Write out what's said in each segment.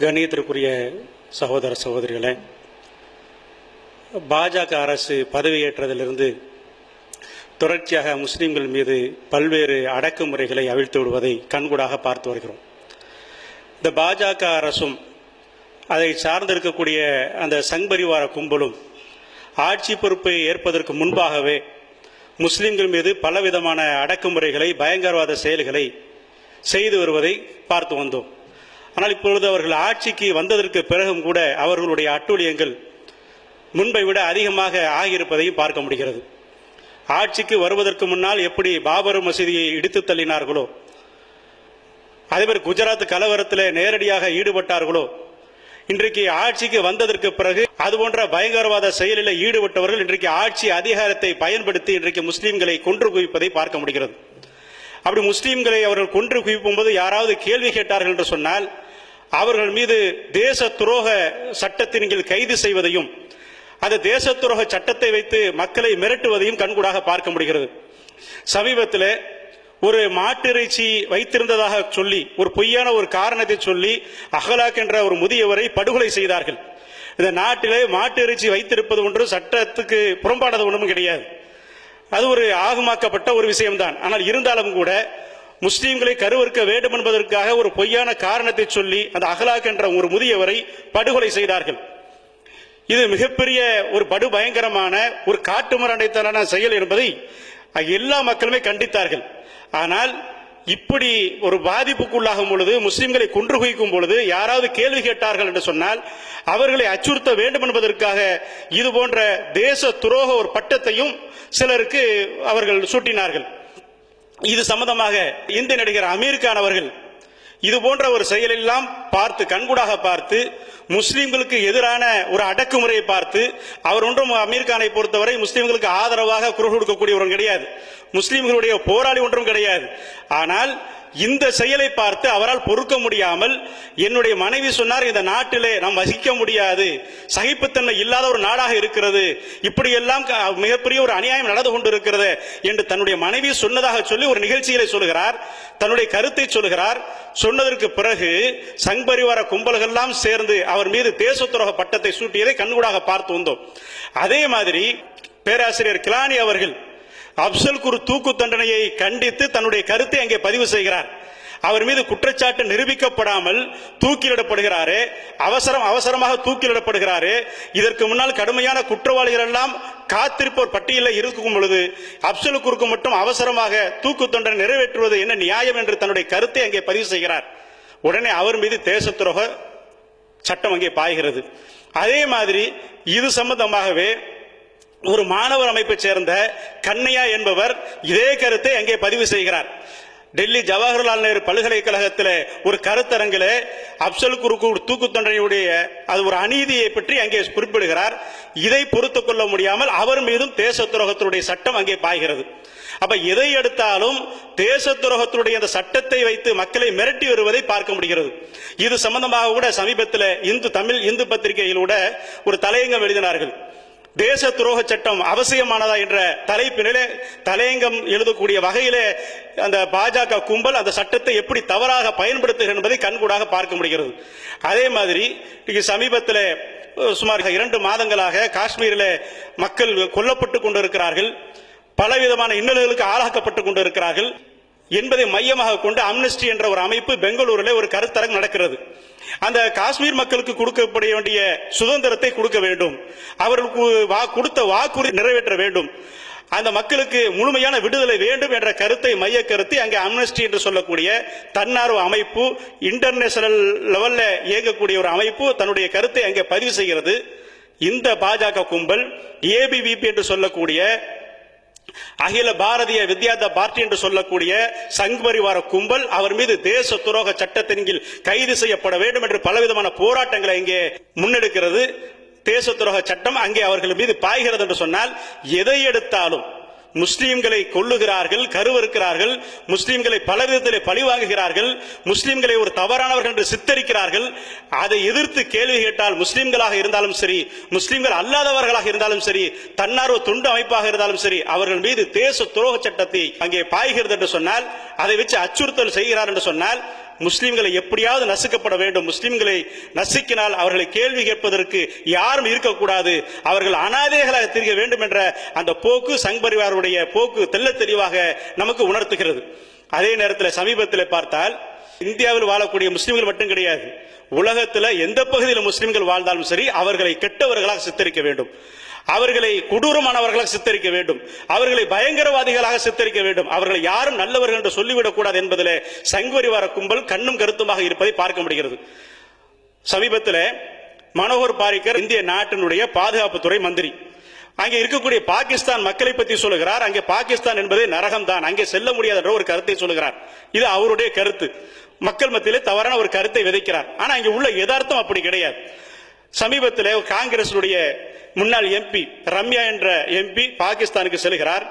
கணியத்திற்குரிய சகோதர சகோதரிகளே பாஜக அரசு பதவியேற்றதிலிருந்து தொடர்ச்சியாக முஸ்லீம்கள் மீது பல்வேறு அடக்குமுறைகளை அவிழ்த்து விடுவதை கண்கூடாக பார்த்து வருகிறோம். இந்த பாஜக அரசும் அதை சார்ந்திருக்கக்கூடிய அந்த சங்பரிவார கும்பலும் ஆட்சி பொறுப்பை ஏற்பதற்கு முன்பாகவே முஸ்லிம்கள் மீது பலவிதமான அடக்குமுறைகளை பயங்கரவாத செயல்களை செய்து வருவதை பார்த்து வந்தோம். ஆனால் இப்பொழுது அவர்கள் ஆட்சிக்கு வந்ததற்கு பிறகும் கூட அவர்களுடைய அட்டூழியங்கள் முன்பை விட அதிகமாக ஆகியிருப்பதையும் பார்க்க முடிகிறது. ஆட்சிக்கு வருவதற்கு முன்னால் எப்படி பாபர் மசீதியை இடித்து தள்ளினார்களோ அதேமாதிரி குஜராத் கலவரத்தில் நேரடியாக ஈடுபட்டார்களோ இன்றைக்கு ஆட்சிக்கு வந்ததற்கு பிறகு அது போன்ற பயங்கரவாத செயலில் ஈடுபட்டவர்கள் இன்றைக்கு ஆட்சி அதிகாரத்தை பயன்படுத்தி இன்றைக்கு முஸ்லீம்களை கொன்று குவிப்பதை பார்க்க முடிகிறது. அப்படி முஸ்லீம்களை அவர்கள் கொன்று குவிக்கும் போது யாராவது கேள்வி கேட்டார்கள் என்று சொன்னால் அவர்கள் மீது தேச துரோக சட்டத்தின் கீழ் கைது செய்வதையும் அந்த தேச துரோக சட்டத்தை வைத்து மக்களை மிரட்டுவதையும் கண்கூடாக பார்க்க முடிகிறது. சமீபத்தில் ஒரு மாட்டிறைச்சி வைத்திருந்ததாக சொல்லி ஒரு பொய்யான ஒரு காரணத்தை சொல்லி அகலாக் என்ற ஒரு முதியவரை படுகொலை செய்தார்கள். இந்த நாட்டிலே மாட்டு இறைச்சி வைத்திருப்பது ஒன்று சட்டத்துக்கு புறம்பானது ஒன்றும் கிடையாது. அது ஒரு ஆகமாக்கப்பட்ட ஒரு விஷயம்தான். ஆனால் இருந்தாலும் கூட முஸ்லீம்களை கருவறுக்க வேண்டும் என்பதற்காக ஒரு பொய்யான காரணத்தை சொல்லி அந்த அகலாக் என்ற ஒரு முதியவரை படுகொலை செய்தார்கள். இது மிகப்பெரிய ஒரு படு பயங்கரமான ஒரு காட்டுமரண்டைத்தலான செயல் என்பதை எல்லா மக்களுமே கண்டித்தார்கள். ஆனால் இப்படி ஒரு பாதிப்புக்குள்ளாகும் பொழுது முஸ்லிம்களை குன்று குவிக்கும் பொழுது யாராவது கேள்வி கேட்டார்கள் என்று சொன்னால் அவர்களை அச்சுறுத்த வேண்டும் என்பதற்காக இது போன்ற தேச துரோக ஒரு பட்டத்தையும் சிலருக்கு அவர்கள் சூட்டினார்கள். இது சம்பந்தமாக இந்திய நடிகர் அமீர் கான் அவர்கள் இது போன்ற ஒரு செயலெல்லாம் பார்த்து கண்கூடாக பார்த்து முஸ்லிம்களுக்கு எதிரான ஒரு அடக்குமுறையை பார்த்து அவர் ஒன்றும் அமீர்கானை பொறுத்தவரை முஸ்லிம்களுக்கு ஆதரவாக குரல் கொடுக்கக்கூடியவரும் கிடையாது. முஸ்லிம்களுடைய போராளி ஒன்றும் கிடையாது. ஆனால் இந்த செயலை பார்த்து அவரால் பொறுக்க முடியாமல் என்னுடைய மனைவி சொன்னார் இந்த நாட்டிலே நாம் வசிக்க முடியாது சகிப்புத்தன்மை இல்லாத ஒரு நாடாக இருக்கிறது இப்படியெல்லாம் க- மிகப்பெரிய ஒரு அநியாயம் நடந்து கொண்டிருக்கிறது என்று தன்னுடைய மனைவி சொன்னதாக சொல்லி ஒரு நிகழ்ச்சியிலே சொல்கிறார் தன்னுடைய கருத்தை சொல்கிறார். சொன்னதற்கு பிறகு சங்பரிவார கும்பல்கள்லாம் சேர்ந்து அவர் மீது தேச துரோக பட்டத்தை சூட்டியதை கண்கூடாக பார்த்து வந்தோம். அதே மாதிரி பேராசிரியர் கிலானி அவர்கள் அப்சல் குரு தூக்கு தண்டனையை கண்டித்து தன்னுடைய கருத்தை அங்கே பதிவு செய்கிறார். அவர் மீது குற்றச்சாட்டு நிரூபிக்கப்படாமல் தூக்கிலிடப்படுகிறாரு அவசரம் அவசரமாக தூக்கிலிடப்படுகிறாரு இதற்கு முன்னால் கடுமையான குற்றவாளிகள் எல்லாம் காத்திருப்போர் பட்டியலில் இருக்கும் பொழுது அப்சல் குருக்கு மட்டும் அவசரமாக தூக்கு தண்டனை நிறைவேற்றுவது என்ன நியாயம் என்று தன்னுடைய கருத்தை அங்கே பதிவு செய்கிறார். உடனே அவர் மீது தேச துரோக சட்டம் அங்கே பாய்கிறது. அதே மாதிரி இது சம்பந்தமாகவே ஒரு மாணவர் அமைப்பை சேர்ந்த கண்ணையா என்பவர் இதே கருத்தை அங்கே பதிவு செய்கிறார். டெல்லி ஜவஹர்லால் நேரு பல்கலைக்கழகத்தில் ஒரு கருத்தரங்கில் அப்சல் குருக்கு தூக்கு தண்டனையுடைய அது ஒரு அநீதியை பற்றி அங்கே குறிப்பிடுகிறார். இதை பொறுத்து கொள்ள முடியாமல் அவர் மீதும் தேச துரோகத்தினுடைய சட்டம் அங்கே பாய்கிறது. அப்ப எதை எடுத்தாலும் தேச துரோகத்தினுடைய அந்த சட்டத்தை வைத்து மக்களை மிரட்டி வருவதை பார்க்க முடிகிறது. இது சம்பந்தமாக கூட சமீபத்தில் இந்து தமிழ் இந்து பத்திரிகையில் கூட ஒரு தலையங்கம் எழுதினார்கள். தேச துரோக சட்டம் அவசியமானதா என்ற தலைப்பினிலே தலையங்கம் எழுதக்கூடிய வகையிலே அந்த பாஜக கும்பல் அந்த சட்டத்தை எப்படி தவறாக பயன்படுத்துகிறது என்பதை கண்கூடாக பார்க்க முடிகிறது. அதே மாதிரி சமீபத்தில் சுமார் இரண்டு மாதங்களாக காஷ்மீரில் மக்கள் கொல்லப்பட்டு கொண்டிருக்கிறார்கள். பலவிதமான இன்னல்களுக்கு ஆளாக்கப்பட்டு கொண்டிருக்கிறார்கள். என்பதை மையமாக கொண்டு அம்னஸ்டி என்ற ஒரு அமைப்பு பெங்களூரில் ஒரு கருத்தரங்கு நடக்கிறது. அந்த காஷ்மீர் மக்களுக்கு கொடுக்கப்பட வேண்டிய சுதந்திரத்தை கொடுக்க வேண்டும். அவர்களுக்கு வா- கொடுத்த வாக்குறுதி நிறைவேற்ற வேண்டும். அந்த மக்களுக்கு முழுமையான விடுதலை வேண்டும் என்ற கருத்தை மைய கருத்து அங்கே அம்னஸ்டி என்று சொல்லக்கூடிய தன்னார்வ அமைப்பு இன்டர்நேஷனல் லெவல்ல இயங்கக்கூடிய ஒரு அமைப்பு தன்னுடைய கருத்தை அங்கே பதிவு செய்கிறது. இந்த பாஜக கும்பல் ஏபிவிபி என்று சொல்லக்கூடிய அகில பாரதிய வித்யாத பார்ட்டி என்று சொல்லக்கூடிய சங் பரிவார கும்பல் அவர் மீது தேச துரோக சட்டத்தின் கீழ் கைது செய்யப்பட வேண்டும் என்று பலவிதமான போராட்டங்களை இங்கே முன்னெடுக்கிறது. தேச துரோக சட்டம் அங்கே அவர்கள் மீது பாய்கிறது என்று சொன்னால் எதை எடுத்தாலும் முஸ்லீம்களை கொல்லுகிறார்கள் கருவறுக்கிறார்கள் முஸ்லீம்களை பல விதத்திலே பழிவாங்குகிறார்கள் முஸ்லீம்களை ஒரு தவறானவர்கள் என்று சித்தரிக்கிறார்கள். அதை எதிர்த்து கேள்வி கேட்டால் முஸ்லீம்களாக இருந்தாலும் சரி முஸ்லீம்கள் அல்லாதவர்களாக இருந்தாலும் சரி தன்னார்வ துண்டு அமைப்பாக இருந்தாலும் சரி அவர்கள் மீது தேச துரோக சட்டத்தை அங்கே பாய்கிறது என்று சொன்னால் அதை வச்சு அச்சுறுத்தல் செய்கிறார் என்று சொன்னால் முஸ்லிம்களை எப்படியாவது நசுக்கப்பட வேண்டும். முஸ்லிம்களை நசுக்கினால் அவர்களை கேள்வி கேட்பதற்கு யாரும் இருக்கக்கூடாது. அவர்கள் அனாதைகளாக திரிய வேண்டும் என்ற அந்த போக்கு சங் பரிவாருடைய போக்கு தெல்ல தெளிவாக நமக்கு உணர்த்துகிறது. அதே நேரத்தில் சமீபத்தில் பார்த்தால் இந்தியாவில் வாழக்கூடிய முஸ்லிம்கள் மட்டும் கிடையாது. உலகத்தில் எந்த பகுதியில் முஸ்லிம்கள் வாழ்ந்தாலும் சரி அவர்களை கெட்டவர்களாக சித்தரிக்க வேண்டும். அவர்களை கொடூரமானவர்களாக சித்தரிக்க வேண்டும். அவர்களை பயங்கரவாதிகளாக சித்தரிக்க வேண்டும். அவர்களை யாரும் நல்லவர்கள் என்று சொல்லிவிடக்கூடாது என்பதில் சங்கரிவார கும்பல் கண்ணும் கருத்துமாக இருப்பதை பார்க்க முடிகிறது. சமீபத்தில் மனோகர் பாரிக்கர் இந்திய நாட்டினுடைய பாதுகாப்புத்துறை மந்திரி. அங்கே இருக்கக்கூடிய பாகிஸ்தான் மக்களை பற்றி சொல்லுகிறார். அங்கே பாகிஸ்தான் என்பது நரகம் தான் அங்கே செல்ல முடியாது என்ற ஒரு கருத்தை சொல்லுகிறார். இது அவருடைய கருத்து. மக்கள் மத்தியிலே தவறான ஒரு கருத்தை விதைக்கிறார். ஆனா இங்க உள்ள யதார்த்தம் அப்படி கிடையாது. சமீபத்தில் காங்கிரசுடைய முன்னாள் எம்பி ரம்யா என்ற எம்பி பாகிஸ்தானுக்கு செல்கிறார்.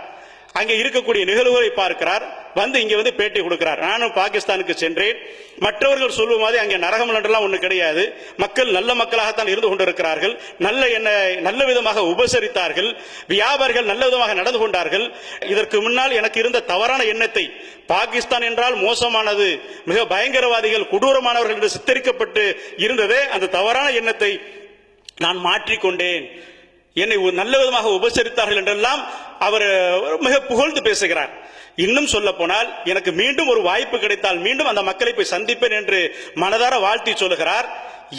அங்கே இருக்கக்கூடிய நிகழ்வுகளை பார்க்கிறார். வந்து இங்க வந்து பேட்டி கொடுக்கிறார். நானும் பாகிஸ்தானுக்கு சென்றேன். மற்றவர்கள் சொல்லும் மாதிரி அங்கே நரகம் என்றெல்லாம் ஒன்று கிடையாது. மக்கள் நல்ல மக்களாகத்தான் இருந்து கொண்டிருக்கிறார்கள். நல்ல என்ன நல்ல விதமாக உபசரித்தார்கள். வியாபாரிகள் நல்ல விதமாக நடந்து கொண்டார்கள். இதற்கு முன்னால் எனக்கு இருந்த தவறான எண்ணத்தை பாகிஸ்தான் என்றால் மோசமானது மிக பயங்கரவாதிகள் கொடூரமானவர்கள் என்று சித்தரிக்கப்பட்டு இருந்ததே அந்த தவறான எண்ணத்தை நான் மாற்றிக்கொண்டேன். என்னை ஒரு நல்ல விதமாக உபசரித்தார்கள் என்றெல்லாம் அவர் மிக புகழ்ந்து பேசுகிறார். இன்னும் சொல்ல போனால் எனக்கு மீண்டும் ஒரு வாய்ப்பு கிடைத்தால் மீண்டும் அந்த மக்களை போய் சந்திப்பேன் என்று மனதார வாழ்த்தி சொல்லுகிறார்.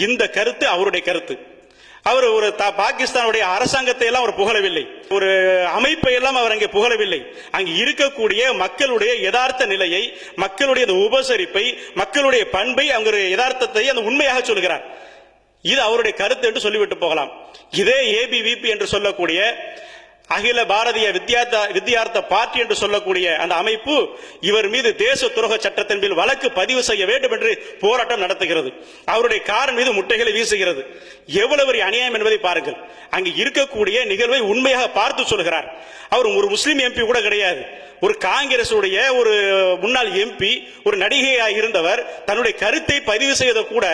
இந்த கருத்து அவருடைய கருத்து. அவர் ஒரு பாகிஸ்தானுடைய அரசாங்கத்தை எல்லாம் அவர் புகழவில்லை. ஒரு அமைப்பை எல்லாம் அவர் அங்கே புகழவில்லை. அங்கு இருக்கக்கூடிய மக்களுடைய யதார்த்த நிலையை மக்களுடைய உபசரிப்பை மக்களுடைய பண்பை அவங்க யதார்த்தத்தை அந்த உண்மையாக சொல்கிறார். இது அவருடைய கருத்து என்று சொல்லிவிட்டு போகலாம். இதே ஏபிவிபி என்று சொல்லக்கூடிய அகில பாரதிய வித்யார்த்த வித்யார்த்த பார்ட்டி என்று சொல்லக்கூடிய அந்த அமைப்பு இவர் மீது தேச துரோக சட்டத்தின் மேல் வழக்கு பதிவு செய்ய வேண்டும் என்று போராட்டம் நடத்துகிறது. அவருடைய கார் மீது முட்டைகளை வீசுகிறது. எவ்வளவு அநியாயம் என்பதை பாருங்கள். அங்கு இருக்கக்கூடிய நிகழ்வை உண்மையாக பார்த்து சொல்கிறார். அவர் ஒரு முஸ்லீம் எம்பி கூட கிடையாது. ஒரு காங்கிரஸ் உடைய ஒரு முன்னாள் எம்பி ஒரு நடிகையாக இருந்தவர் தன்னுடைய கருத்தை பதிவு செய்வதை கூட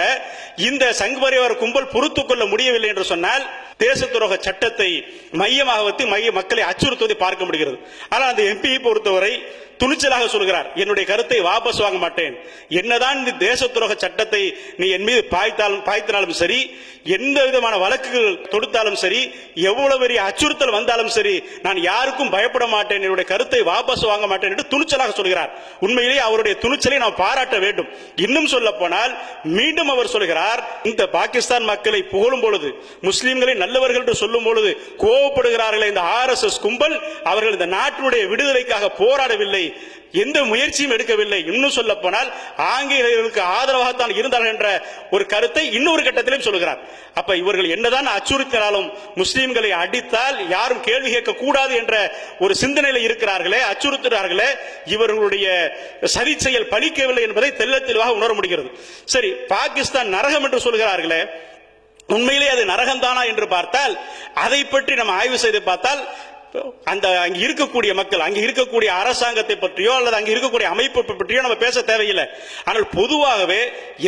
இந்த சங்பரிவார கும்பல் பொறுத்து கொள்ள முடியவில்லை என்று சொன்னால் தேச துரோக சட்டத்தை மையமாக வைத்து மைய மக்களை அச்சுறுத்துவதை பார்க்க முடிகிறது. ஆனால் அந்த எம்பியை பொறுத்தவரை துணிச்சலாக சொல்கிறார் என்னுடைய கருத்தை வாபஸ் வாங்க மாட்டேன். என்னதான் இந்த தேச துரோக சட்டத்தை நீ என் மீது பாய்த்தாலும் பாய்த்தினாலும் சரி எந்த விதமான வழக்குகள் தொடுத்தாலும் சரி எவ்வளவு பெரிய அச்சுறுத்தல் வந்தாலும் சரி நான் யாருக்கும் பயப்பட மாட்டேன். என்னுடைய கருத்தை வாபஸ் வாங்க மாட்டேன் என்று துணிச்சலாக சொல்கிறார். உண்மையிலேயே அவருடைய துணிச்சலை நாம் பாராட்ட வேண்டும். இன்னும் சொல்ல போனால் மீண்டும் அவர் சொல்கிறார் இந்த பாகிஸ்தான் மக்களை புகழும் பொழுது முஸ்லிம்களை நல்லவர்கள் என்று சொல்லும் பொழுது கோவப்படுகிறார்களே இந்த ஆர்எஸ்எஸ் கும்பல் அவர்கள் இந்த நாட்டினுடைய விடுதலைக்காக போராடவில்லை. எந்த முயற்சியும் எடுக்கவில்லை. இன்னும் சொல்ல போனால் ஆங்கிலேயர்களுக்கு ஆதரவாகத்தான் இருந்தார்கள் என்ற ஒரு கருத்தை இன்னொரு கட்டத்திலும் சொல்கிறார். அப்ப இவர்கள் என்னதான் அச்சுறுத்தினாலும் முஸ்லிம்களை அடித்தால் யாரும் கேள்வி கேட்க கூடாது என்ற ஒரு சிந்தனையில் இருக்கிறார்களே அச்சுறுத்துகிறார்களே இவர்களுடைய சதி செயல் பலிக்கவில்லை என்பதை தெல்ல தெளிவாக உணர முடிகிறது. சரி பாகிஸ்தான் நரகம் என்று சொல்கிறார்களே உண்மையிலே அது நரகம்தானா என்று பார்த்தால் அதை பற்றி நம்ம ஆய்வு செய்து பார்த்தால் அந்த அங்க இருக்கக்கூடிய மக்கள் அங்க இருக்கக்கூடிய அரசாங்கத்தை பற்றியோ அல்லது அங்க இருக்கக்கூடிய அமைப்பு பற்றியோ நம்ம பேச தேவையில்லை. ஆனால் பொதுவாகவே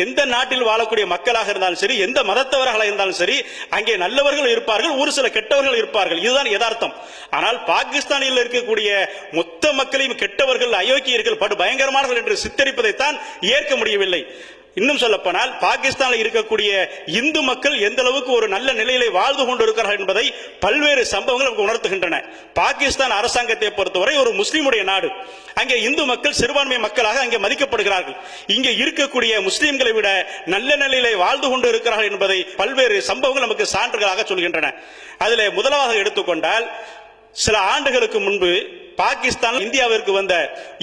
எந்த நாட்டில் வாழக்கூடிய மக்களாக இருந்தாலும் சரி எந்த மதத்தவர்களாக இருந்தாலும் சரி அங்கே நல்லவர்கள் இருப்பார்கள் ஒரு சில கெட்டவர்கள் இருப்பார்கள். இதுதான் யதார்த்தம். ஆனால் பாகிஸ்தானில் இருக்கக்கூடிய மொத்த மக்களையும் கெட்டவர்கள் அயோக்கியர்கள் படு பயங்கரமானவர்கள் என்று சித்தரிப்பதைத்தான் ஏற்க முடியவில்லை. இன்னும் சொல்லப்போனால் பாகிஸ்தானில் இருக்கக்கூடிய இந்து மக்கள் எந்த அளவுக்கு ஒரு நல்ல நிலையிலே வாழ்ந்து கொண்டிருக்கிறார்கள் என்பதை பல்வேறு சம்பவங்கள் நமக்கு உணர்த்துகின்றன. பாகிஸ்தான் அரசாங்கத்தை பொறுத்தவரை ஒரு முஸ்லீமுடைய நாடு. அங்கே இந்து மக்கள் சிறுபான்மை மக்களாக அங்கே மதிக்கப்படுகிறார்கள். இங்கே இருக்கக்கூடிய முஸ்லீம்களை விட நல்ல நிலையிலே வாழ்ந்து கொண்டு இருக்கிறார்கள் என்பதை பல்வேறு சம்பவங்கள் நமக்கு சான்றுகளாக சொல்கின்றன. அதில் முதலாக எடுத்துக்கொண்டால் சில ஆண்டுகளுக்கு முன்பு பாகிஸ்தான் இந்தியாவிற்கு வந்த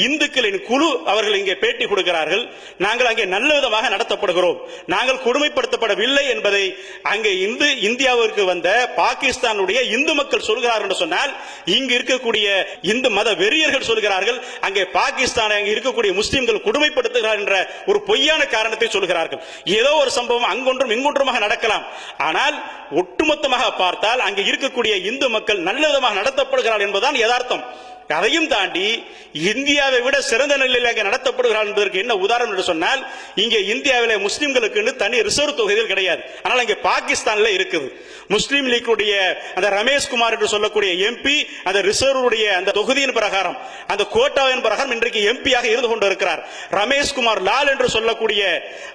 இந்துக்களின் குழு அவர்கள் இங்கே பேட்டி கொடுக்கிறார்கள். நாங்கள் அங்கே நல்ல விதமாக நடத்தப்படுகிறோம். நாங்கள் கொடுமைப்படுத்தப்படவில்லை என்பதை அங்கே இந்து இந்தியாவிற்கு வந்த பாகிஸ்தானுடைய இந்து மக்கள் சொல்கிறார்கள் என்று சொன்னால் இங்கு இருக்கக்கூடிய இந்து மத வெறியர்கள் சொல்கிறார்கள் அங்கே பாகிஸ்தானை அங்கே இருக்கக்கூடிய முஸ்லிம்கள் கொடுமைப்படுத்துகிறார் என்ற ஒரு பொய்யான காரணத்தை சொல்கிறார்கள். ஏதோ ஒரு சம்பவம் அங்கொன்றும் இங்கொன்றுமாக நடக்கலாம். ஆனால் ஒட்டுமொத்தமாக பார்த்தால் அங்கே இருக்கக்கூடிய இந்து மக்கள் நல்ல விதமாக நடத்தப்படுகிறார்கள் என்பதுதான் யதார்த்தம். அதையும் தாண்டி இந்தியாவை விட சிறந்த நிலையில் அங்கே நடத்தப்படுகிறார் என்பதற்கு என்ன உதாரணம் என்று சொன்னால் இங்கே இந்தியாவிலே முஸ்லிம்களுக்கு தனி ரிசர்வ் தொகுதிகள் கிடையாது. ஆனால் இங்கே பாகிஸ்தான்ல இருக்குது. முஸ்லீம் லீக்குடைய அந்த ரமேஷ் குமார் என்று சொல்லக்கூடிய எம்பி அந்த ரிசர்வுடைய அந்த தொகுதியின் பிரகாரம் அந்த கோட்டாவின் பிரகாரம் இன்றைக்கு எம்பியாக இருந்து கொண்டிருக்கிறார். இருக்கிறார் ரமேஷ்குமார் லால் என்று சொல்லக்கூடிய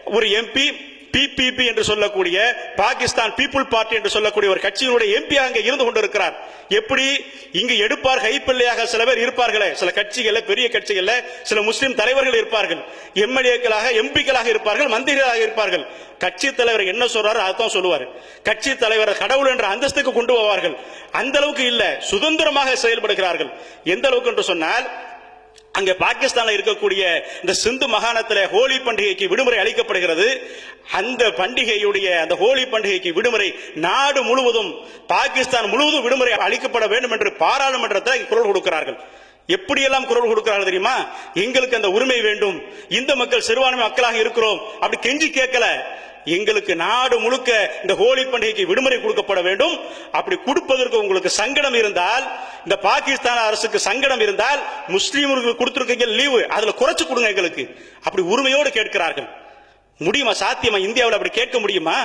ஒரு எம்பி பிபிபி என்று சொல்லக்கூடிய பாகிஸ்தான் பீப்புள் பார்ட்டி என்று சொல்லக்கூடிய ஒரு கட்சியினுடைய எம்பி அங்கே இருந்து கொண்டிருக்கிறார். எப்படி? இங்கு எடுப்பார் கைப்பிள்ளையாக சில பேர் இருப்பார்களே. சில கட்சிகள்ல பெரிய கட்சிகள்ல சில முஸ்லிம் தலைவர்கள் இருப்பார்கள். எம்எல்ஏக்களாக எம்பிக்களாக இருப்பார்கள் மந்திரிகளாக இருப்பார்கள். கட்சி தலைவர் என்ன சொல்றாரு அதான் சொல்லுவார். கட்சி தலைவர் கடவுள் என்ற அந்தஸ்துக்கு கொண்டு போவார்கள். அந்த அளவுக்கு இல்ல சுதந்திரமாக செயல்படுகிறார்கள். எந்த அளவுக்கு என்று சொன்னால் அங்கே பாகிஸ்தானில் இருக்கக்கூடிய இந்த சிந்து மாகாணத்தில் ஹோலி பண்டிகைக்கு விடுமுறை அளிக்கப்படுகிறது. அந்த பண்டிகையுடைய அந்த ஹோலி பண்டிகைக்கு விடுமுறை நாடு முழுவதும் பாகிஸ்தான் முழுவதும் விடுமுறை அளிக்கப்பட வேண்டும் என்று பாராளுமன்றத்தில் குரல் கொடுக்கிறார்கள். எப்படியெல்லாம் குரல் கொடுக்கிறார்கள் தெரியுமா? எங்களுக்கு அந்த உரிமை வேண்டும். இந்த மக்கள் சிறுபான்மை மக்களாக இருக்கிறோம். அப்படி கெஞ்சி கேட்கல. எங்களுக்கு நாடு முழுக்க இந்த ஹோலி பண்டிகைக்கு விடுமுறை கொடுக்கப்பட வேண்டும். அப்படி கொடுப்பதற்கு உங்களுக்கு சங்கடம் இருந்தால் இந்த பாகிஸ்தான் அரசுக்கு சங்கடம் இருந்தால் முஸ்லீம்களுக்கு கொடுத்துருக்கீங்க லீவு அதுல குறைச்சு கொடுங்க எங்களுக்கு. அப்படி உரிமையோடு கேட்கிறார்கள். முடியுமா சாத்தியமா? இந்தியாவில் அப்படி கேட்க முடியுமா?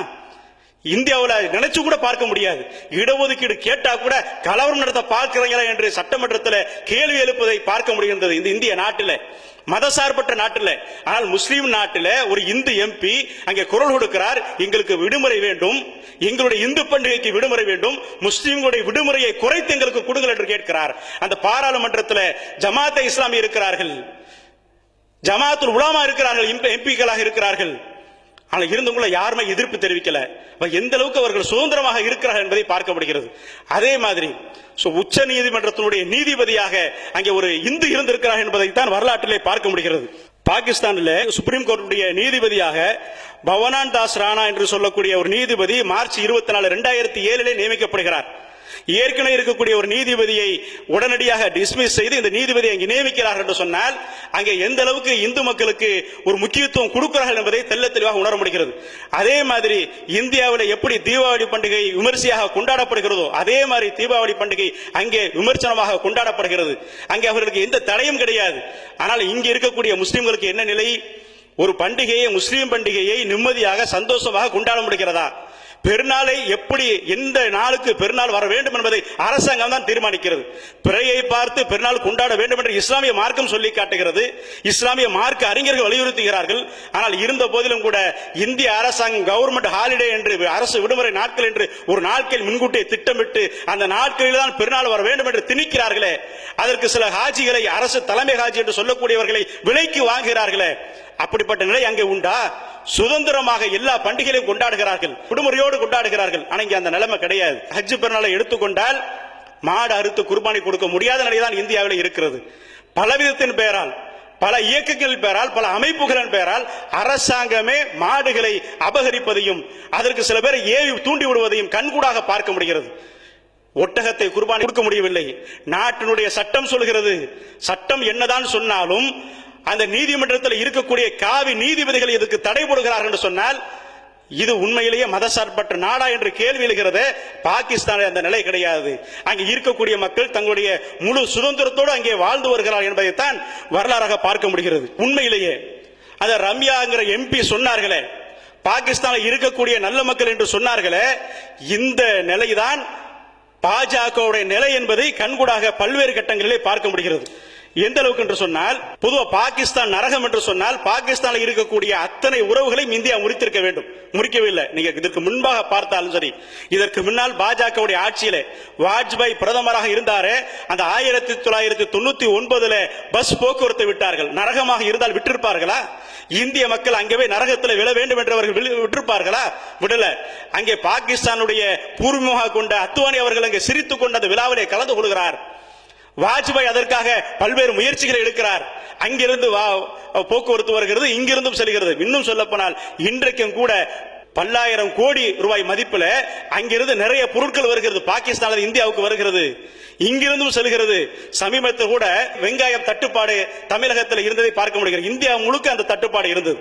இந்தியாவில் நினைச்சு கூட பார்க்க முடியாது. இடஒதுக்கீடு கேட்டா கூட கலவரம் நடத்த பார்க்கிறீங்களா என்று சட்டமன்றத்தில் கேள்வி எழுப்பதை பார்க்க முடிகின்றது இந்த இந்திய நாட்டில். மதசார்பற்ற நாட்டில். ஆனால் முஸ்லீம் நாட்டில் ஒரு இந்து எம்பி அங்கே குரல் கொடுக்கிறார் எங்களுக்கு விடுமுறை வேண்டும். எங்களுடைய இந்து பண்டிகைக்கு விடுமுறை வேண்டும். முஸ்லீம்களுடைய விடுமுறையை குறைத்து எங்களுக்கு கொடுங்கள் என்று கேட்கிறார். அந்த பாராளுமன்றத்தில் ஜமாத்தை இஸ்லாமி இருக்கிறார்கள். ஜமாத்துல் உலாமா இருக்கிறார்கள் எம்பிக்களாக இருக்கிறார்கள். ஆனா இருந்தவங்கள யாருமே எதிர்ப்பு தெரிவிக்கல. எந்த அளவுக்கு அவர்கள் சுதந்திரமாக இருக்கிறார்கள் என்பதை பார்க்கப்படுகிறது. அதே மாதிரி சோ உச்ச நீதிமன்றத்தினுடைய நீதிபதியாக அங்கே ஒரு இந்து இருந்திருக்கிறார் என்பதை தான் வரலாற்றிலே பார்க்க முடிகிறது. பாகிஸ்தானில் சுப்ரீம் கோர்ட்டுடைய நீதிபதியாக பவனான் தாஸ் ராணா என்று சொல்லக்கூடிய ஒரு நீதிபதி மார்ச் இருபத்தி நாலு ரெண்டாயிரத்தி ஏழிலே நியமிக்கப்படுகிறார். ஏற்கனவே இருக்கக்கூடிய ஒரு நீதிபதியை உடனடியாக டிஸ்மிஸ் செய்து இந்த நீதிபதி அங்கே நியமிக்கிறார்கள் என்று சொன்னால் அங்கே எந்த அளவுக்கு இந்து மக்களுக்கு ஒரு முக்கியத்துவம் கொடுக்கிறார்கள் என்பதை தெல்ல தெளிவாக உணர முடிகிறது. அதே மாதிரி இந்தியாவில் எப்படி தீபாவளி பண்டிகை விமர்சையாக கொண்டாடப்படுகிறதோ அதே மாதிரி தீபாவளி பண்டிகை அங்கே விமர்சனமாக கொண்டாடப்படுகிறது. அங்கே அவர்களுக்கு எந்த தடையும் கிடையாது. ஆனால் இங்கே இருக்கக்கூடிய முஸ்லிம்களுக்கு என்ன நிலை? ஒரு பண்டிகையை முஸ்லீம் பண்டிகையை நிம்மதியாக சந்தோஷமாக கொண்டாட முடிகிறதா? பெருநாளை எப்படி எந்த நாளுக்கு பெருநாள் வர வேண்டும் என்பதை அரசாங்கம் தான் தீர்மானிக்கிறது. பிறையை பார்த்து பெருநாள் கொண்டாட வேண்டும் என்று இஸ்லாமிய மார்க்கம் சொல்லி காட்டுகிறது. இஸ்லாமிய மார்க்க அறிஞர்கள் வலியுறுத்துகிறார்கள். ஆனால் இருந்த போதிலும் கூட இந்திய அரசாங்கம் கவர்மெண்ட் ஹாலிடே என்று அரசு விடுமுறை நாட்கள் என்று ஒரு நாட்கள் முன்கூட்டியே திட்டமிட்டு அந்த நாட்களில் தான் பெருநாள் வர வேண்டும் என்று திணிக்கிறார்களே. அதற்கு சில ஹாஜிகளை அரசு தலைமை ஹாஜி என்று சொல்லக்கூடியவர்களை விலைக்கு வாங்குகிறார்களே. அப்படிப்பட்ட நிலை அங்கே உண்டா? சுதந்திரமாக எல்லா பண்டிகைகளையும் கொண்டாடுகிறார்கள். விடுமுறையோடு கொண்டாடுகிறார்கள். ஆனா இங்க அந்த நிலைமை கிடையாது. ஹஜ் பெருநாளை எடுத்துக்கொண்டால் மாடு அறுத்து குர்பானி கொடுக்க முடியாத நிலைதான் இந்தியாவில் இருக்கிறது. பலவிதத்தின் பெயரால் பல இயக்கங்களின் பெயரால் பல அமைப்புகளின் பெயரால் அரசாங்கமே மாடுகளை அபகரிப்பதையும் அதற்கு சில பேரை ஏவி தூண்டி விடுவதையும் கண்கூடாக பார்க்க முடிகிறது. ஒட்டகத்தை குர்பானி கொடுக்க முடியவில்லை. நாட்டினுடைய சட்டம் சொல்கிறது. சட்டம் என்னதான் சொன்னாலும் அந்த நீதிமன்றத்தில் இருக்கக்கூடிய காவி நீதிபதிகள் இதுக்கு தடை போடுகிறார்கள் என்று சொன்னால் இது உண்மையிலேயே மதசார்பற்ற நாடா என்று கேள்வி எழுகிறது. பாகிஸ்தானில் அந்த நிலை கிடையாது. அங்கே இருக்கக்கூடிய மக்கள் தங்களுடைய முழு சுதந்திரத்தோடு அங்கே வாழ்ந்து வருகிறார் என்பதைத்தான் வரலாறாக பார்க்க முடிகிறது. உண்மையிலேயே அந்த ரம்யாங்கிற எம்பி சொன்னார்களே பாகிஸ்தானில் இருக்கக்கூடிய நல்ல மக்கள் என்று சொன்னார்களே இந்த நிலைதான் பாஜகவுடைய நிலை என்பதை கண்கூடாக பல்வேறு கட்டங்களிலே பார்க்க முடிகிறது. எந்த அளவுக்கு என்று சொன்னால் பொதுவா பாகிஸ்தான் நரகம் என்று சொன்னால் பாகிஸ்தானில் இருக்கக்கூடிய அத்தனை உறவுகளையும் இந்தியா முறித்திருக்க வேண்டும். முறிக்கவில்லை. நீங்க இதற்கு முன்பாக பார்த்தாலும் சரி. இதற்கு முன்னால் பாஜகவுடைய ஆட்சியில வாஜ்பாய் பிரதமராக இருந்தாரே அந்த ஆயிரத்தி தொள்ளாயிரத்தி தொண்ணூத்தி ஒன்பதுல பஸ் போக்குவரத்து விட்டார்கள். நரகமாக இருந்தால் விட்டிருப்பார்களா? இந்திய மக்கள் அங்கவே நரகத்தில் விழ வேண்டும் என்று அவர்கள் விட்டிருப்பார்களா? விடல. அங்கே பாகிஸ்தானுடைய பூர்வமாக கொண்ட அத்வானி அவர்கள் அங்கே சிரித்துக் கொண்டு அந்த விழாவிலே கலந்து கொள்கிறார். வாஜ்பாய் அதற்காக பல்வேறு முயற்சிகளை எடுக்கிறார். அங்கிருந்து போக்குவரத்து வருகிறது இங்கிருந்தும் செல்கிறது. இன்னும் சொல்ல போனால் இன்றைக்கும் கூட பல்லாயிரம் கோடி ரூபாய் மதிப்புல அங்கிருந்து நிறைய பொருட்கள் வருகிறது. பாகிஸ்தான் இந்தியாவுக்கு வருகிறது. இங்கிருந்தும் செல்கிறது. சமீபத்தில் கூட வெங்காயம் தட்டுப்பாடு தமிழகத்தில் இருந்ததை பார்க்க முடிகிறது. இந்தியா முழுக்க அந்த தட்டுப்பாடு இருந்தது.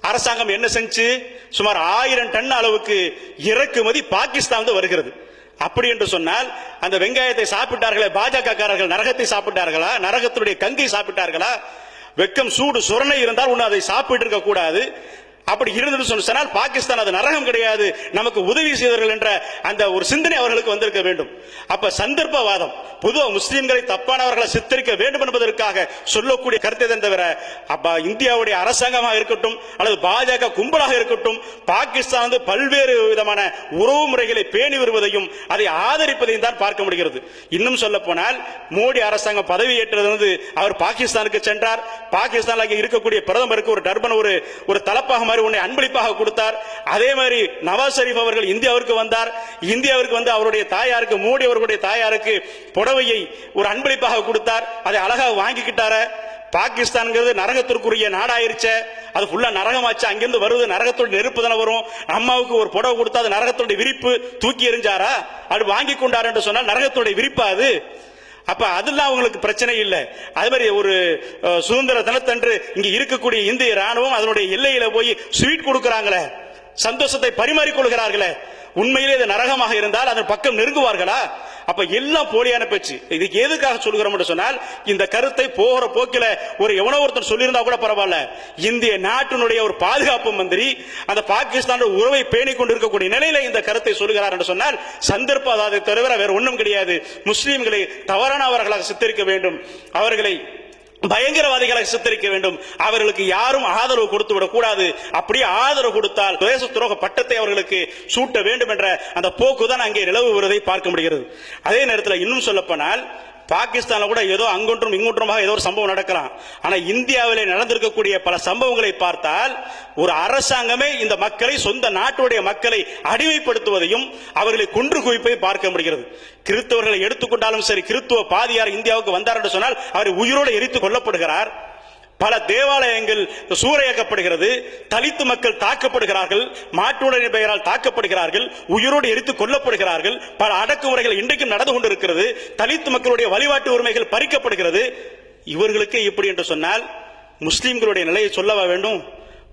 அரசாங்கம் என்ன செஞ்சு? சுமார் ஆயிரம் டன் அளவுக்கு இறக்குமதி பாகிஸ்தான் வருகிறது. அப்படி என்று சொன்னால் அந்த வெங்காயத்தை சாப்பிட்டார்களே பாஜகக்காரர்கள் நரகத்தை சாப்பிட்டார்களா? நரகத்தினுடைய கங்கை சாப்பிட்டார்களா? வெக்கம் சூடு சுரணை இருந்தால் ஒன்று அதை சாப்பிட்டு இருக்க கூடாது. அப்படி இருந்துட்டு சொன்னால் பாகிஸ்தான் அது நரகம் கிடையாது. நமக்கு உதவி செய்தவர்கள் என்ற அந்த ஒரு சிந்தனை அவர்களுக்கு வந்திருக்க வேண்டும். அப்ப சந்தர்ப்பவாதம். பொதுவா முஸ்லிம்களை தப்பானவர்களை சித்தரிக்க வேண்டும் என்பதற்காக சொல்லக்கூடிய கருத்தை தவிர அப்ப இந்தியாவுடைய அரசாங்கமாக இருக்கட்டும் அல்லது பாஜக கும்பலாக இருக்கட்டும் பாகிஸ்தான் வந்து பல்வேறு விதமான உறவு முறைகளை பேணி வருவதையும் அதை ஆதரிப்பதையும் தான் பார்க்க முடிகிறது. இன்னும் சொல்ல போனால் மோடி அரசாங்கம் பதவியேற்றது வந்து அவர் பாகிஸ்தானுக்கு சென்றார். பாகிஸ்தானில் இருக்கக்கூடிய பிரதமருக்கு ஒரு டர்பன் ஒரு ஒரு தலப்பாக மாதிரி உன்னை அன்பளிப்பாக கொடுத்தார். அதே மாதிரி நவாஸ் ஷெரீப் அவர்கள் இந்தியாவிற்கு வந்தார். இந்தியாவிற்கு வந்து அவருடைய தாயாருக்கு மோடி அவர்களுடைய தாயாருக்கு புடவையை ஒரு அன்பளிப்பாக கொடுத்தார். அதை அழகாக வாங்கிக்கிட்டார. பாகிஸ்தான்ங்கிறது நரகத்திற்குரிய நாடாயிருச்ச. அது ஃபுல்லாக நரகமாச்சு. அங்கிருந்து வருவது நரகத்தோட நெருப்பு தானே வரும். அம்மாவுக்கு ஒரு புடவை கொடுத்தா அது நரகத்தோட விரிப்பு தூக்கி எறிஞ்சாரா? அது வாங்கி கொண்டார் என்று சொன்னால் நரகத்தோட விரிப்பா அது? அப்ப அதெல்லாம் அவங்களுக்கு பிரச்சனை இல்லை. அது மாதிரி ஒரு சுதந்திர தினத்தன்று இங்க இருக்கக்கூடிய இந்திய ராணுவம் அதனுடைய எல்லையில போய் ஸ்வீட் கொடுக்கறாங்களே. சந்தோஷத்தை பரிமாறிக்கொள்கிறார்களே. உண்மையிலே இது நரகமாக இருந்தால் அதன் பக்கம் நெருங்குவார்களா? அப்ப எல்லாம் போலியான பேச்சு. இதுக்கு எதுக்காக சொல்கிறோம் சொன்னால் இந்த கருத்தை போகிற போக்கில ஒரு எவனோ ஒருத்தர் சொல்லியிருந்தா கூட பரவாயில்ல. இந்திய நாட்டினுடைய ஒரு பாதுகாப்பு மந்திரி அந்த பாகிஸ்தான் உறவை பேணிக் கொண்டிருக்கக்கூடிய நிலையில இந்த கருத்தை சொல்கிறார் என்று சொன்னால் சந்தர்ப்பம் அதை தவிர வேற ஒன்றும் கிடையாது. முஸ்லீம்களை தவறானவர்களாக சித்தரிக்க வேண்டும். அவர்களை பயங்கரவாதிகளை சித்தரிக்க வேண்டும். அவர்களுக்கு யாரும் ஆதரவு கொடுத்து விடக்கூடாது. அப்படியே ஆதரவு கொடுத்தால் தேச துரோக பட்டத்தை அவர்களுக்கு சூட்ட வேண்டும் என்ற அந்த போக்குதான் அங்கே நிலவுவதை பார்க்க முடிகிறது. அதே நேரத்தில் இன்னும் சொல்லப்போனால் பாகிஸ்தான்ல கூட ஏதோ அங்கொன்றும் இங்கொன்றுமாக ஏதோ ஒரு சம்பவம் நடக்கலாம் ஆனா இந்தியாவிலே நடந்திருக்கக்கூடிய பல சம்பவங்களை பார்த்தால் ஒரு அரசாங்கமே இந்த மக்களை சொந்த நாட்டுடைய மக்களை அடிமைப்படுத்துவதையும் அவர்களை குன்று குவிப்பையும் பார்க்க முடிகிறது. கிறிஸ்தவர்களை எடுத்துக்கொண்டாலும் சரி கிறிஸ்துவ பாதியார் இந்தியாவுக்கு வந்தார் என்று சொன்னால் அவர் உயிரோடு எரித்து கொல்லப்படுகிறார். பல தேவாலயங்கள் சூறையாக்கப்படுகிறது. தலித்து மக்கள் தாக்கப்படுகிறார்கள். மாட்டுடைய பெயரால் தாக்கப்படுகிறார்கள். உயிரோடு எரித்து கொல்லப்படுகிறார்கள். பல அடக்குமுறைகள் இன்றைக்கும் நடந்து கொண்டிருக்கிறது. தலித்து மக்களுடைய வழிபாட்டு உரிமைகள் பறிக்கப்படுகிறது. இவர்களுக்கு இப்படி என்று சொன்னால் முஸ்லிம்களுடைய நிலையை சொல்லவா வேண்டும்?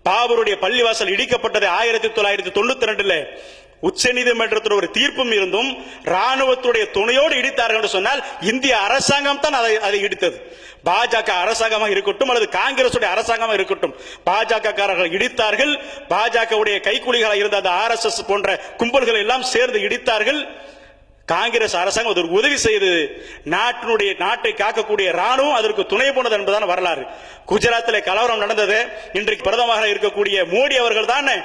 பாபருடைய பள்ளிவாசல் இடிக்கப்பட்டது ஆயிரத்தி தொள்ளாயிரத்தி தொண்ணூத்தி ரெண்டுல. உச்ச நீதிமன்றத்தில் ஒரு தீர்ப்பும் இருந்தும் ராணுவத்துடைய துணையோடு இடித்தார்கள் என்று சொன்னால் இந்திய அரசாங்கம் தான் அதை அதை இடித்தது. பாஜக அரசாங்கமாக இருக்கட்டும் அல்லது காங்கிரஸ் அரசாங்கமாக இருக்கட்டும். பாஜக காரர்கள் இடித்தார்கள். பாஜகவுடைய கைக்கூலிகளாக இருந்த அந்த ஆர்எஸ்எஸ் போன்ற கும்பல்கள் எல்லாம் சேர்ந்து இடித்தார்கள். காங்கிரஸ் அரசாங்கம் அதற்கு உதவி செய்தது நாட்டினுடைய நாட்டை காக்கக்கூடிய ராணுவம் அதற்கு துணை போனது என்பதான வரலாறு. குஜராத்தில் கலவரம் நடந்தது. இன்றைக்கு பிரதமராக இருக்கக்கூடிய மோடி அவர்கள் தானே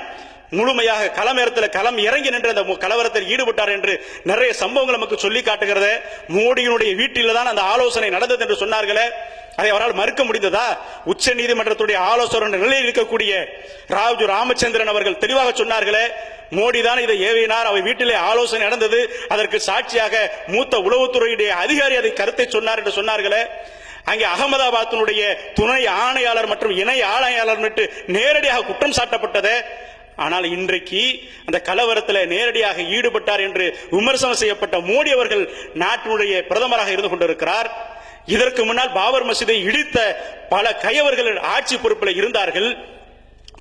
முழுமையாக களம் நேரத்தில் களம் இறங்கி நின்று அந்த கலவரத்தில் ஈடுபட்டார் என்று நிறைய சம்பவங்கள் நமக்கு சொல்லி காட்டுகிறது. மோடியினுடைய வீட்டில் தான் அந்த ஆலோசனை நடந்தது என்று சொன்னார்களே. அதை அவரால் மறுக்க முடிந்ததா? உச்ச நீதிமன்றத்துடைய ஆலோசனை நிலையில் இருக்கக்கூடிய ராஜு ராமச்சந்திரன் அவர்கள் தெளிவாக சொன்னார்களே மோடி தான் இதை ஏவினார். அவர் வீட்டிலே ஆலோசனை நடந்தது. அதற்கு சாட்சியாக மூத்த உளவுத்துறையுடைய அதிகாரி அதை கருத்தை சொன்னார் என்று சொன்னார்களே. அங்கே அகமதாபாத்தினுடைய துணை ஆணையாளர் மற்றும் இணை ஆணையாளர் நேரடியாக குற்றம் சாட்டப்பட்டது. ஆனால் இன்றைக்கு அந்த கலவரத்தில் நேரடியாக ஈடுபட்டார் என்று விமர்சனம் செய்யப்பட்ட மோடி அவர்கள் நாட்டினுடைய பிரதமராக இருந்து கொண்டிருக்கிறார். இதற்கு முன்னால் பாபர் மசீதை இடித்த பல கையவர்கள் ஆட்சி பொறுப்பில் இருந்தார்கள்.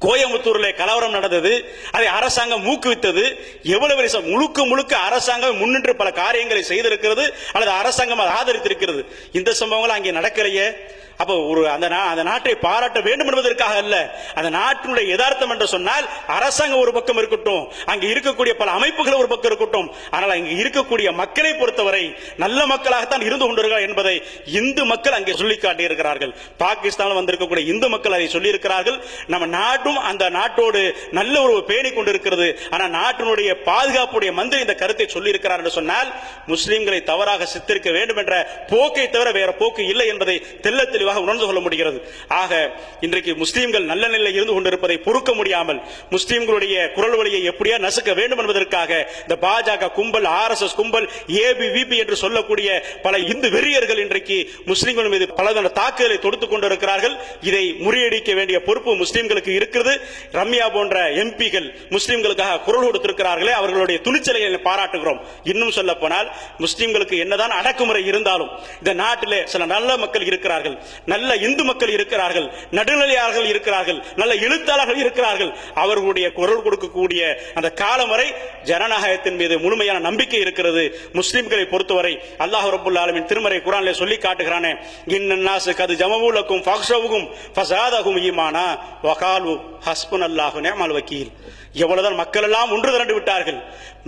கோயம்புத்தூர்ல கலவரம் நடந்தது. அதை அரசாங்கம் ஊக்குவித்தது. எவ்வளவு முழுக்க முழுக்க அரசாங்கம் முன்னின்று பல காரியங்களை செய்திருக்கிறது அல்லது அரசாங்கம் அதை ஆதரித்திருக்கிறது. இந்த சம்பவங்கள் அங்கே நடக்கலையே. அப்போ ஒரு அந்த அந்த நாட்டை பாராட்ட வேண்டும் என்பதற்காக அல்ல. அந்த நாட்டினுடைய யதார்த்தம் என்று சொன்னால் அரசாங்கம் ஒரு பக்கம் இருக்கட்டும் அங்கு இருக்கக்கூடிய பல அமைப்புகள் ஒரு பக்கம் இருக்கட்டும் ஆனால் அங்கு இருக்கக்கூடிய மக்களை பொறுத்தவரை நல்ல மக்களாகத்தான் இருந்து கொண்டிருக்கிறார் என்பதை இந்து மக்கள் அங்கே சொல்லி காட்டியிருக்கிறார்கள் பாகிஸ்தானில் வந்திருக்கக்கூடிய இந்து மக்கள் அதை சொல்லியிருக்கிறார்கள். நம்ம நாட்டும் அந்த நாட்டோடு நல்ல ஒரு பேணி கொண்டிருக்கிறது. ஆனால் நாட்டினுடைய பாதுகாப்புடைய மந்திரி இந்த கருத்தை சொல்லியிருக்கிறார் என்று சொன்னால் முஸ்லிம்களை தவறாக சித்தரிக்க வேண்டும் என்ற போக்கை தவிர வேற போக்கு இல்லை என்பதை தெல்ல தெளிவாக உணர்ந்து கொள்ள முடிகிறது. ஆக இன்றைக்கு முஸ்லீம்கள் நல்ல நிலையில் இருந்து கொண்டிருப்பதை பொறுக்க முடியாமல் முஸ்லிம்களுடைய குரல் வழியை எப்படியா நசுக்க வேண்டும் என்பதற்காக இந்த பாஜக கும்பல் ஆர் எஸ் எஸ் கும்பல் ஏபிவிபி என்று சொல்லக்கூடிய பல இந்து வெறியர்கள் இன்றைக்கு முஸ்லிம்கள் மீது பலதன தாக்குதலை தொடுத்துக் கொண்டிருக்கிறார்கள். இதை முறியடிக்க வேண்டிய பொறுப்பு முஸ்லிம்களுக்கு இருக்கிறது. ரம்யா போன்ற எம்பிகள் முஸ்லிம்களுக்காக குரல் கொடுத்திருக்கிறார்களே அவர்களுடைய துணிச்சலை பாராட்டுகிறோம். இன்னும் சொல்ல போனால் முஸ்லிம்களுக்கு என்னதான் அடக்குமுறை இருந்தாலும் இந்த நாட்டிலே சில நல்ல மக்கள் இருக்கிறார்கள். நல்ல இந்து மக்கள் இருக்கிறார்கள் நடுநிலையாளர்கள் இருக்கிறார்கள் நல்ல எழுத்தாளர்கள் இருக்கிறார்கள். அவர்களுடைய குரல் கொடுக்கக்கூடிய அந்த காலம் வரை ஜனநாயகத்தின் மீது முழுமையான நம்பிக்கை இருக்கிறது. முஸ்லிம்களை பொறுத்தவரை அல்லாஹ் ரபுல் ஆலமின் திருமறை குரானில் சொல்லி காட்டுகிறானே இன்னன்னாசு கது ஜமவுலக்கும் ஃபக்ஷவுகும் ஃபசாதகும் ஈமானா வகாலு ஹஸ்புன் அல்லாஹு நேமல் வக்கீல். எவ்வளவுதான் மக்கள் எல்லாம் ஒன்று திரண்டு விட்டார்கள்.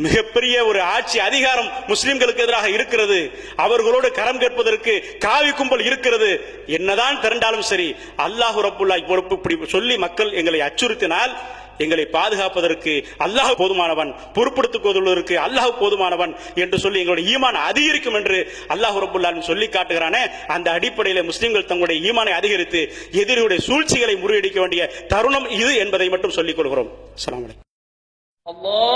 மிகப்பெரிய ஒரு ஆட்சி அதிகாரம் முஸ்லிம்களுக்கு எதிராக இருக்கிறது. அவர்களோடு கரம் கேட்பதற்கு காவி கும்பல் இருக்கிறது. என்னதான் திரண்டாலும் சரி அல்லாஹு ரப்புல்லா பொறுப்பு இப்படி சொல்லி மக்கள் எங்களை அச்சுறுத்தினால் எங்களை பாதுகாப்பதற்கு அல்லாஹ் போதுமானவன் பொறுப்படுத்திக் கொள்வதற்கு அல்லாஹ் போதுமானவன் என்று சொல்லி எங்களுடைய ஈமான் அதிகரிக்கும் என்று அல்லாஹ் ரபுல்லாலும் சொல்லி காட்டுகிறானே. அந்த அடிப்படையில் முஸ்லிம்கள் தங்களுடைய ஈமானை அதிகரித்து எதிரியுடைய சூழ்ச்சிகளை முறியடிக்க வேண்டிய தருணம் இது என்பதை மட்டும் சொல்லிக் கொள்கிறோம். அலாம்